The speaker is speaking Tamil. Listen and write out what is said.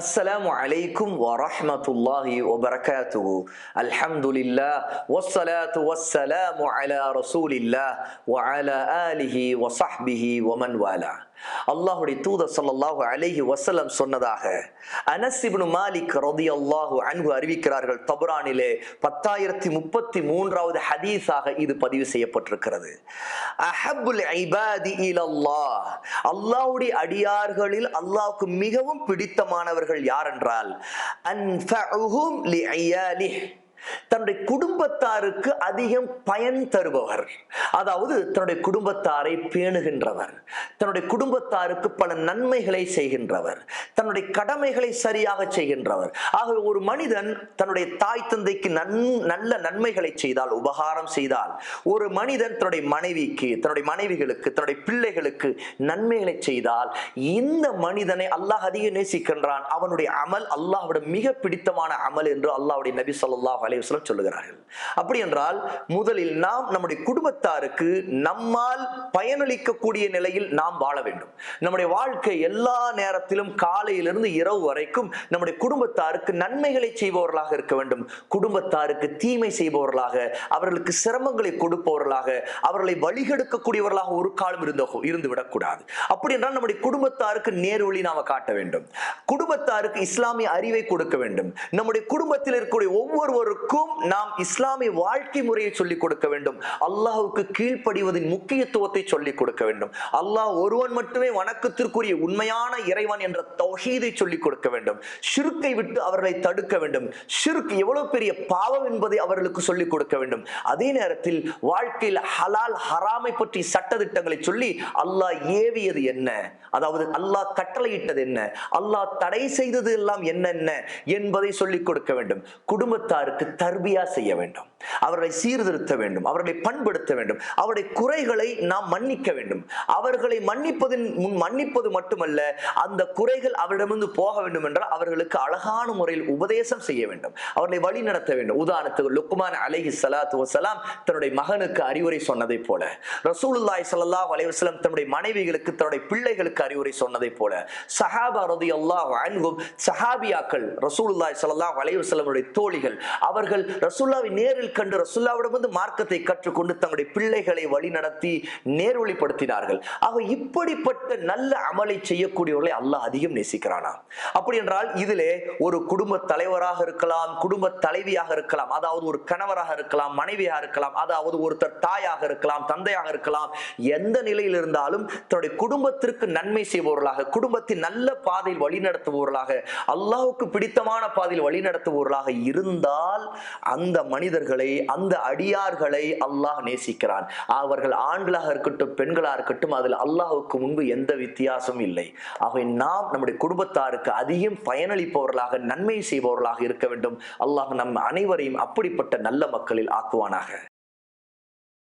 السلام عليكم ورحمة الله وبركاته. الحمد لله والصلاة والسلام على رسول الله وعلى آله وصحبه ومن والاه. அல்லாஹுடைய தூதர் ஸல்லல்லாஹு அலைஹி வசலம் சொன்னதாக அனசிபனு மாலிக் ரதி அல்லாஹு அன்பு அறிவிக்கிறார்கள் தபுரானிலே பத்தாயிரத்தி முப்பத்தி மூன்றாவது ஹதீஸாக இது பதிவு செய்யப்பட்டிருக்கிறது. அஹபுல் அல்லாஹ் இலல்லாஹ். அடியார்களில் அல்லாஹுக்கு மிகவும் பிடித்தமானவர்கள் யார் என்றால் அன்பஹும் லி ஐயாலிஹ் தன்னுடைய குடும்பத்தாருக்கு அதிகம் பயன் தருபவர். அதாவது தன்னுடைய குடும்பத்தாரை பேணுகின்றவர். தன்னுடைய குடும்பத்தாருக்கு பல நன்மைகளை செய்கின்றவர். தன்னுடைய கடமைகளை சரியாக செய்கின்றவர். ஆகவே ஒரு மனிதன் தன்னுடைய தாய் தந்தைக்கு நன் நல்ல நன்மைகளை செய்தால் உபகாரம் செய்தால் ஒரு மனிதன் தன்னுடைய மனைவிக்கு தன்னுடைய மனைவிகளுக்கு தன்னுடைய பிள்ளைகளுக்கு நன்மைகளை செய்தால் இந்த மனிதனை அல்லாஹ் அதிக நேசிக்கின்றான். அவனுடைய அமல் அல்லாஹ்விட மிக பிடித்தமான அமல் என்று அல்லாஹ்வுடைய நபி சொல்லாஹ் அலைஹி சொல்லுகிறார்கள். அப்படி என்றால் முதலில் நாம் நம்முடைய குடும்பத்தாருக்கு நம்மால் பயனளிக்கக்கூடிய நிலையில் நாம் வாழ வேண்டும். நம்முடைய வாழ்க்கை எல்லா நேரத்திலும் காலையிலிருந்து இரவு வரைக்கும் நம்முடைய குடும்பத்தாருக்கு நன்மைகளை செய்பவர்களாக இருக்க வேண்டும். குடும்பத்தாருக்கு தீமை செய்பவர்களாக அவர்களுக்கு சிரமங்களை கொடுப்பவர்களாக அவர்களை வழிகெடுக்கக்கூடியவர்களாக ஒரு காலம் இருந்த இருந்துவிடக்கூடாது. அப்படி என்றால் நம்முடைய குடும்பத்தாருக்கு நேர்வழி நாம காட்ட வேண்டும். குடும்பத்தாருக்கு இஸ்லாமிய அறிவை கொடுக்க வேண்டும். நம்முடைய குடும்பத்தில் இருக்கக்கூடிய ஒவ்வொருவருக்கும் நாம் இஸ்லாமிய வாழ்க்கை முறையை சொல்லிக் கொடுக்க வேண்டும். அல்லாஹ்வுக்கு கீழ்ப்படிவதின் முக்கியத்துவத்தை சொல்லிக் கொடுக்க வேண்டும். அல்லாஹ் ஒருவன் மட்டுமே வணக்கத்திற்குரிய உண்மையான இறைவன் என்ற தொகையை சொல்லிக் கொடுக்க வேண்டும். ஷிருக்கை விட்டு அவர்களை தடுக்க வேண்டும். ஷிர்க் எவ்வளவு பெரிய பாவம் என்பதை அவர்களுக்கு சொல்லிக் கொடுக்க வேண்டும். அதே நேரத்தில் வாழ்க்கையில் ஹலால் ஹராமை பற்றி சட்டதிட்டங்களை சொல்லி அல்லாஹ் ஏவியது என்ன? அதாவது அல்லாஹ் கட்டளையிட்டது என்ன? அல்லாஹ் தடை செய்தது எல்லாம் என்னென்ன என்பதை சொல்லிக் கொடுக்க வேண்டும். குடும்பத்தாருக்கு தர்பியா செய்ய வேண்டும். அவர்களை சீர்திருத்த வேண்டும். அவர்களை பண்படுத்த வேண்டும். அவருடைய குறைகளை நாம் மன்னிக்க வேண்டும். அவர்களை மன்னிப்பதின் முன் மன்னிப்பது மட்டுமல்ல அந்த குறைகள் அவரிடமிருந்து போக வேண்டும் என்றால் அவர்களுக்கு அழகான முறையில் உபதேசம் செய்ய வேண்டும். அவர்களை வழி நடத்த வேண்டும். உதாரணத்துக்கு லுக்குமான் அலஹி சலாத்து வசலாம் தன்னுடைய மகனுக்கு அறிவுரை சொன்னதை போல ரசூலுல்லாய் ஸல்லல்லாஹு அலைஹி தன்னுடைய மனைவிகளுக்கு தன்னுடைய பிள்ளைகளுக்கு அறிவுரை சொன்னதை போல சஹாபா ரலியல்லாஹு அன்ஹும் சஹாபியாக்கள் ரசூலுல்லாய் ஸல்லல்லாஹு அலைஹி தோழிகள் அவர் அவர்கள் ரசுல்லாவை நேரில் கண்டு ரசுல்லாவிடம் வந்து மார்க்கத்தை கற்றுக்கொண்டு தங்களுடைய பிள்ளைகளை வழி நடத்தி நேர்வழிப்படுத்தினார்கள். ஆக இப்படிப்பட்ட நல்ல அமலை செய்யக்கூடியவர்களை அல்லாஹ் அதிகம் நேசிக்கிறானா? அப்படி என்றால் இதிலே ஒரு குடும்ப தலைவராக இருக்கலாம் குடும்ப தலைவியாக இருக்கலாம் அதாவது ஒரு கணவராக இருக்கலாம் மனைவியாக இருக்கலாம் அதாவது ஒருத்தர் தாயாக இருக்கலாம் தந்தையாக இருக்கலாம் எந்த நிலையில் இருந்தாலும் தன்னுடைய குடும்பத்திற்கு நன்மை செய்பவர்களாக குடும்பத்தின் நல்ல பாதையில் வழிநடத்துபவர்களாக அல்லாஹுக்கு பிடித்தமான பாதையில் வழிநடத்துபவர்களாக இருந்தால் அந்த மனிதர்களை அந்த அடியார்களை அல்லாஹ் நேசிக்கிறான். அவர்கள் ஆண்களாக இருக்கட்டும் பெண்களாக இருக்கட்டும் அதில் அல்லாஹுக்கு முன்பு எந்த வித்தியாசமும் இல்லை. ஆகவே நாம் நம்முடைய குடும்பத்தாருக்கு அதிகம் பயனளிப்பவர்களாக நன்மை செய்பவர்களாக இருக்க வேண்டும். அல்லாஹ் நம் அனைவரையும் அப்படிப்பட்ட நல்ல மக்களில் ஆக்குவானாக.